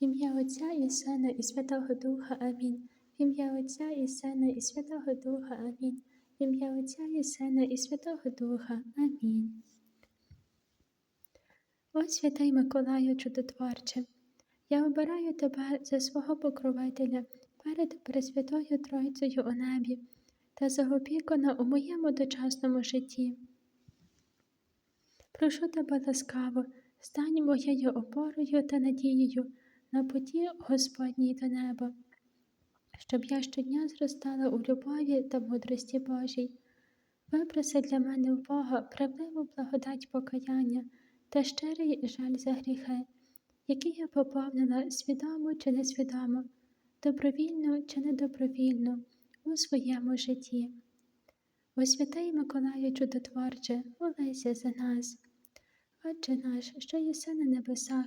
В ім'я Отця і Сина, і Святого Духа. Амінь. В ім'я Отця і Сина, і Святого Духа. Амінь. В ім'я Отця і Сина, і Святого Духа. Амінь. О святий Миколаю чудотворче, я обираю тебе за свого покровителя перед Пресвятою Тройцею у небі та за у моєму дочасному житті. Прошу тебе ласкаво, стань моєю опорою та надією на путі Господній до неба, щоб я щодня зростала у любові та мудрості Божій. Випроси для мене в Бога правдиву благодать покаяння та щирий жаль за гріхи, які я поповнила свідомо чи несвідомо, добровільно чи недобровільно у своєму житті. О святий Миколаю чудотворче, молися за нас. Отче наш, що єси на небесах,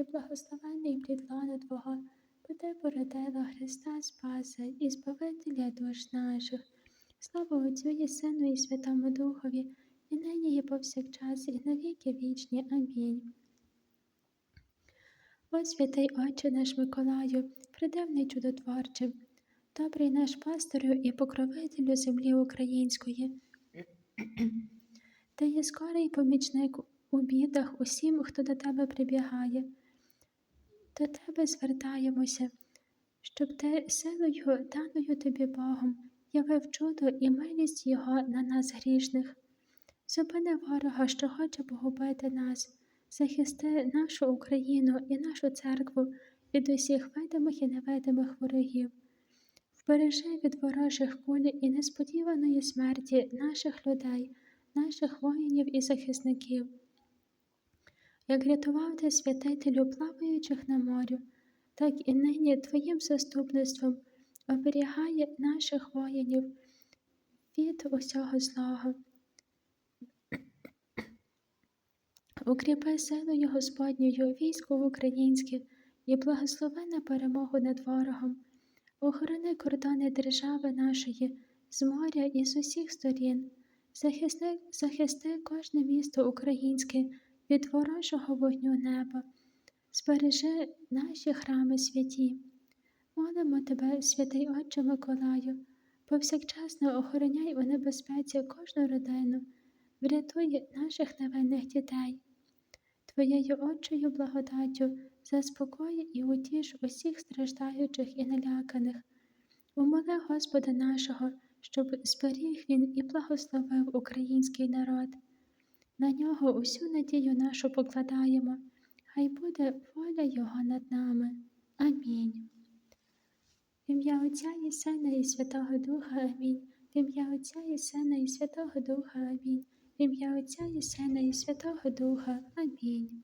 і благословенний плід лона Твого, бо ти породила Христа Спаса і Збавителя душ наших. Слава Отцю і Сину, і Святому Духові, і нині, і повсякчас, і на віки вічні. Амінь. О святий Отче наш Миколаю, придивний чудотворче, добрий наш пастирю і покровителю землі української. Ти є скорий помічник у бідах усім, хто до тебе прибігає. До тебе звертаємося, щоб ти силою, даною тобі Богом, явив чудо і милість Його на нас грішних. Зупини ворога, що хоче погубити нас, захисти нашу Україну і нашу церкву від усіх видимих і невидимих ворогів. Вбережи від ворожих куль і несподіваної смерті наших людей, наших воїнів і захисників. Як рятував ти святителю плаваючих на морю, так і нині Твоїм заступництвом оберігає наших воїнів від усього злого. Укріпи силою Господньою військо українське і благослови на перемогу над ворогом. Охорони кордони держави нашої з моря і з усіх сторін, захисти, захисти кожне місто українське від ворожого вогню неба, збережи наші храми святі. Молимо тебе, святий Отче Миколаю, повсякчасно охороняй у небезпеці кожну родину, врятуй наших невинних дітей. Твоєю Отчою благодаттю заспокой і утіш усіх страждаючих і наляканих. Умоли Господа нашого, щоб зберіг він і благословив український народ. На нього усю надію нашу покладаємо, хай буде воля Його над нами. Амінь. В ім'я Отця і Сина, і Святого Духа Амінь. В ім'я Отця і Сина, і Святого Духа Амінь. В ім'я Отця і Сина, і Святого Духа. Амінь.